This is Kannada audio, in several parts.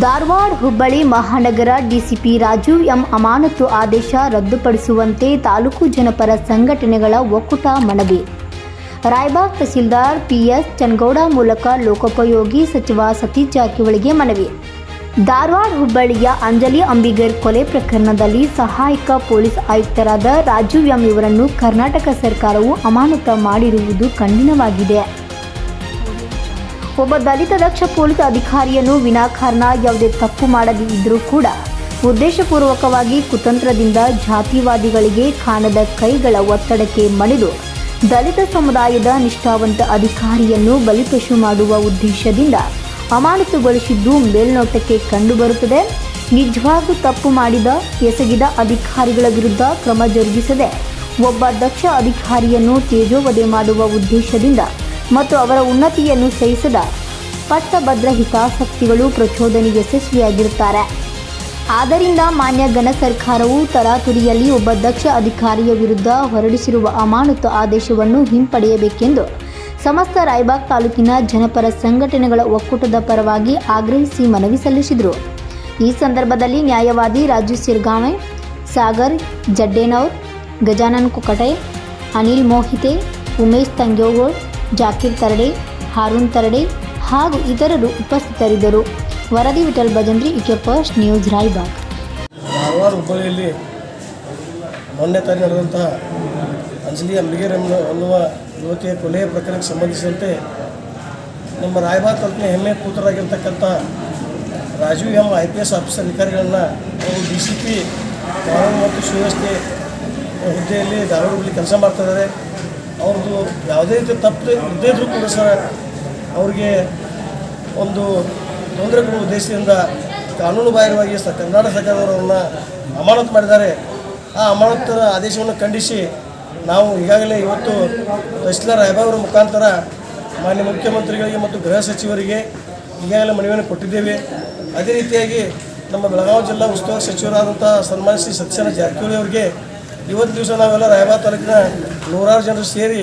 ಧಾರವಾಡ ಹುಬ್ಬಳ್ಳಿ ಮಹಾನಗರ ಡಿಸಿಪಿ ರಾಜು ಎಂ ಅಮಾನತು ಆದೇಶ ರದ್ದುಪಡಿಸುವಂತೆ ತಾಲೂಕು ಜನಪರ ಸಂಘಟನೆಗಳ ಒಕ್ಕೂಟ ಮನವಿ. ರಾಯಬಾಗ್ ತಹಸೀಲ್ದಾರ್ ಪಿಎಸ್ ಚನ್ಗೌಡ ಮೂಲಕ ಲೋಕೋಪಯೋಗಿ ಸಚಿವ ಸತೀಶ್ ಜಾರಕಿಹೊಳಿಗೆ ಮನವಿ. ಧಾರವಾಡ ಹುಬ್ಬಳ್ಳಿಯ ಅಂಜಲಿ ಅಂಬಿಗರ್ ಕೊಲೆ ಪ್ರಕರಣದಲ್ಲಿ ಸಹಾಯಕ ಪೊಲೀಸ್ ಆಯುಕ್ತರಾದ ರಾಜು ಎಂ ಇವರನ್ನು ಕರ್ನಾಟಕ ಸರ್ಕಾರವು ಅಮಾನತು ಮಾಡಿರುವುದು ಖಂಡನವಾಗಿದೆ. ಒಬ್ಬ ದಲಿತ ದಕ್ಷ ಪೊಲೀಸ್ ಅಧಿಕಾರಿಯನ್ನು ವಿನಾಕಾರಣ ಯಾವುದೇ ತಪ್ಪು ಮಾಡದೇ ಇದ್ದರೂ ಕೂಡ ಉದ್ದೇಶಪೂರ್ವಕವಾಗಿ ಕುತಂತ್ರದಿಂದ ಜಾತಿವಾದಿಗಳಿಗೆ ಕಾಣದ ಕೈಗಳ ಒತ್ತಡಕ್ಕೆ ಮಣಿದು ದಲಿತ ಸಮುದಾಯದ ನಿಷ್ಠಾವಂತ ಅಧಿಕಾರಿಯನ್ನು ಬಲಿಪಶು ಮಾಡುವ ಉದ್ದೇಶದಿಂದ ಅಮಾನತುಗೊಳಿಸಿದ್ದು ಮೇಲ್ನೋಟಕ್ಕೆ ಕಂಡುಬರುತ್ತದೆ. ನಿಜವಾಗೂ ತಪ್ಪು ಮಾಡಿದ, ಎಸಗಿದ ಅಧಿಕಾರಿಗಳ ವಿರುದ್ಧ ಕ್ರಮ ಜರುಗಿಸದೆ ಒಬ್ಬ ದಕ್ಷ ಅಧಿಕಾರಿಯನ್ನು ತೇಜೋವಧೆ ಮಾಡುವ ಉದ್ದೇಶದಿಂದ ಮತ್ತು ಅವರ ಉನ್ನತಿಯನ್ನು ಸಹಿಸದ ಪಟ್ಟಭದ್ರ ಹಿತಾಸಕ್ತಿಗಳು ಪ್ರಚೋದನೆ ಯಶಸ್ವಿಯಾಗಿರುತ್ತಾರೆ. ಆದ್ದರಿಂದ ಮಾನ್ಯ ಘನ ಸರ್ಕಾರವು ತರಾತುರಿಯಲ್ಲಿ ಒಬ್ಬ ದಕ್ಷ ಅಧಿಕಾರಿಯ ವಿರುದ್ಧ ಹೊರಡಿಸಿರುವ ಅಮಾನತು ಆದೇಶವನ್ನು ಹಿಂಪಡೆಯಬೇಕೆಂದು ಸಮಸ್ತ ರಾಯಬಾಗ್ ತಾಲೂಕಿನ ಜನಪರ ಸಂಘಟನೆಗಳ ಒಕ್ಕೂಟದ ಪರವಾಗಿ ಆಗ್ರಹಿಸಿ ಮನವಿ ಸಲ್ಲಿಸಿದರು. ಈ ಸಂದರ್ಭದಲ್ಲಿ ನ್ಯಾಯವಾದಿ ರಾಜು ಸಿರ್ಗಾವೆ, ಸಾಗರ್, ಜಡ್ಡೇನೌರ್, ಗಜಾನನ್ ಕುಕಟೆ, ಅನಿಲ್ ಮೋಹಿತೆ, ಉಮೇಶ್ ತಂಗ್ಯೋಗೋಳ್ ಜಾಕೀರ್ ತರಡೆ, ಹಾರೂನ್ ತರಡೆ ಹಾಗೂ ಇತರರು ಉಪಸ್ಥಿತರಿದ್ದರು. ವರದಿ ವಿಠಲ್ ಭಜಂದ್ರಿ ಇಕೆ ಫಸ್ಟ್ ನ್ಯೂಸ್, ರಾಯ್ಬಾಗ್. ಧಾರವಾಡ ಹುಬ್ಬಳ್ಳಿಯಲ್ಲಿ ಮೊನ್ನೆ ತಾನೇ ನಡೆದಂತಹ ಅಂಜಲಿ ಅಂಬಿಗೇರ್ ಎನ್ನುವ ಎನ್ನುವ ಯುವತಿಯ ಕೊಲೆಯ ಪ್ರಕರಣಕ್ಕೆ ಸಂಬಂಧಿಸಿದಂತೆ ನಮ್ಮ ರಾಯಬಾಗ್ ತಾಲೂಕಿನ ಹೆಮ್ಮೆ ಪುತ್ರರಾಗಿರ್ತಕ್ಕಂಥ Rajiv M I P S officer ಅಧಿಕಾರಿಗಳನ್ನು ಅವರು ಡಿ ಸಿ ಪಿ ಕಾನೂನು ಮತ್ತು ಸುವ್ಯವಸ್ಥೆ ಹುದ್ದೆಯಲ್ಲಿ ಧಾರವಾಡದಲ್ಲಿ ಕೆಲಸ ಮಾಡ್ತಿದ್ದಾರೆ ಅವ್ರದ್ದು ಯಾವುದೇ ರೀತಿ ತಪ್ಪು ಇದ್ದೇ ಕೂಡ ಸರ್ ಅವ್ರಿಗೆ ಒಂದು ತೊಂದರೆ ಕೊಡುವ ಉದ್ದೇಶದಿಂದ ಕಾನೂನು ಬಾಹಿರವಾಗಿ ಸ ಕರ್ನಾಟಕ ಸರ್ಕಾರದವರನ್ನು ಅಮಾನತು ಮಾಡಿದ್ದಾರೆ. ಆ ಅಮಾನತರ ಆದೇಶವನ್ನು ಖಂಡಿಸಿ ನಾವು ಈಗಾಗಲೇ ಇವತ್ತು ತಹಸೀಲ್ದಾರ್ ರಾಯಬಾಬರ ಮುಖಾಂತರ ಮಾನ್ಯ ಮುಖ್ಯಮಂತ್ರಿಗಳಿಗೆ ಮತ್ತು ಗೃಹ ಸಚಿವರಿಗೆ ಈಗಾಗಲೇ ಮನವಿಯನ್ನು ಕೊಟ್ಟಿದ್ದೇವೆ. ಅದೇ ರೀತಿಯಾಗಿ ನಮ್ಮ ಬೆಳಗಾವಿ ಜಿಲ್ಲಾ ಉಸ್ತುವಾರಿ ಸಚಿವರಾದಂಥ ಸನ್ಮಾನ್ಯ ಶ್ರೀ ಸತ್ಯನ ಜಾರಕಿಹೊಳಿ ಅವರಿಗೆ, ಇವತ್ತು ದಿವಸ ನಾವೆಲ್ಲ ರಾಯಬಾಗ ತಾಲೂಕಿನ ನೂರಾರು ಜನರು ಸೇರಿ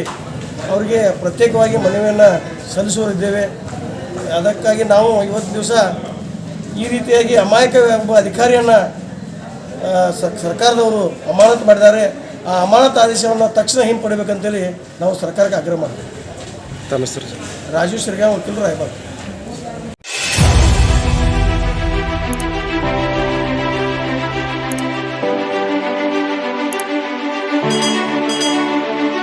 ಅವರಿಗೆ ಪ್ರತ್ಯೇಕವಾಗಿ ಮನವಿಯನ್ನು ಸಲ್ಲಿಸುವರಿದ್ದೇವೆ ಅದಕ್ಕಾಗಿ ನಾವು ಇವತ್ತು ದಿವಸ ಈ ರೀತಿಯಾಗಿ ಅಮಾಯಕ ಎಂಬ ಅಧಿಕಾರಿಯನ್ನು ಸರ್ಕಾರದವರು ಅಮಾನತು ಮಾಡಿದ್ದಾರೆ. ಆ ಅಮಾನತ ಆದೇಶವನ್ನು ತಕ್ಷಣ ಹಿಂಪಡಿಬೇಕಂತೇಳಿ ನಾವು ಸರ್ಕಾರಕ್ಕೆ ಆಗ್ರಹ ಮಾಡ್ತೀವಿ. ರಾಜೀವ್ ಶ್ರೀಗಾಂವ್ ವಕೀಲರು ರಾಯಬಾಗ್